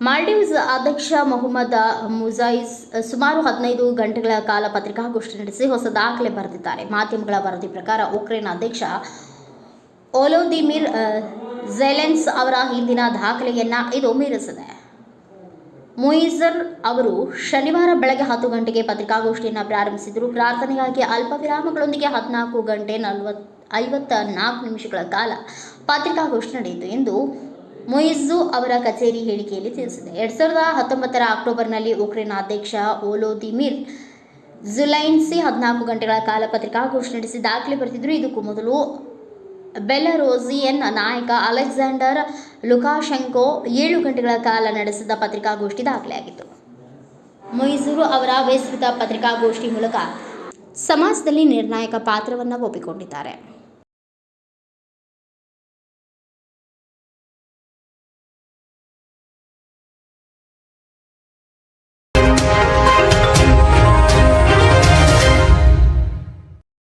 ಅಧ್ಯಕ್ಷ ಮೊಹಮ್ಮದ್ ಮುಜಾಯಿಸ್ ಸುಮಾರು ಹದಿನೈದು ಗಂಟೆಗಳ ಕಾಲ ಪತ್ರಿಕಾಗೋಷ್ಠಿ ನಡೆಸಿ ಹೊಸ ದಾಖಲೆ ಬರೆದಿದ್ದಾರೆ. ಮಾಧ್ಯಮಗಳ ವರದಿ ಪ್ರಕಾರ ಉಕ್ರೇನ್ ಅಧ್ಯಕ್ಷ ಓಲೋದಿಮಿರ್ ಝೆಲೆನ್ಸ್ ಅವರ ಹಿಂದಿನ ದಾಖಲೆಯನ್ನ ಇದು ಮೀರಿಸಿದೆ. ಮುಯಿಜರ್ ಅವರು ಶನಿವಾರ ಬೆಳಗ್ಗೆ ಹತ್ತು ಗಂಟೆಗೆ ಪತ್ರಿಕಾಗೋಷ್ಠಿಯನ್ನು ಪ್ರಾರಂಭಿಸಿದರು. ಪ್ರಾರ್ಥನೆಗಾಗಿ ಅಲ್ಪ ವಿರಾಮಗಳೊಂದಿಗೆ ಹದಿನಾಲ್ಕು ಗಂಟೆ ನಲವತ್ ಐವತ್ತ ನಾಲ್ಕು ನಿಮಿಷಗಳ ಕಾಲ ಪತ್ರಿಕಾಗೋಷ್ಠಿ ನಡೆಯಿತು ಎಂದು ಮೊಯಿಜು ಅವರ ಕಚೇರಿ ಹೇಳಿಕೆಯಲ್ಲಿ ತಿಳಿಸಿದೆ. ಎರಡ್ ಸಾವಿರದ ಹತ್ತೊಂಬತ್ತರ ಅಕ್ಟೋಬರ್ನಲ್ಲಿ ಉಕ್ರೇನ್ ಅಧ್ಯಕ್ಷ ಓಲೋದಿಮಿರ್ ಜುಲೈನ್ಸಿ ಹದಿನಾಲ್ಕು ಗಂಟೆಗಳ ಕಾಲ ಪತ್ರಿಕಾಗೋಷ್ಠಿ ನಡೆಸಿ ದಾಖಲೆ ಬರೆದಿದ್ದರು. ಇದಕ್ಕೂ ಮೊದಲು ಬೆಲರೋಸಿಯನ್ ನಾಯಕ ಅಲೆಕ್ಸಾಂಡರ್ ಲುಕಾಶೆಂಕೋ ಏಳು ಗಂಟೆಗಳ ಕಾಲ ನಡೆಸಿದ ಪತ್ರಿಕಾಗೋಷ್ಠಿ ದಾಖಲೆಯಾಗಿತ್ತು. ಮೈಸೂರು ಅವರ ವಿಸ್ತೃತ ಪತ್ರಿಕಾಗೋಷ್ಠಿ ಮೂಲಕ ಸಮಾಜದಲ್ಲಿ ನಿರ್ಣಾಯಕ ಪಾತ್ರವನ್ನು ಒಪ್ಪಿಕೊಂಡಿದ್ದಾರೆ.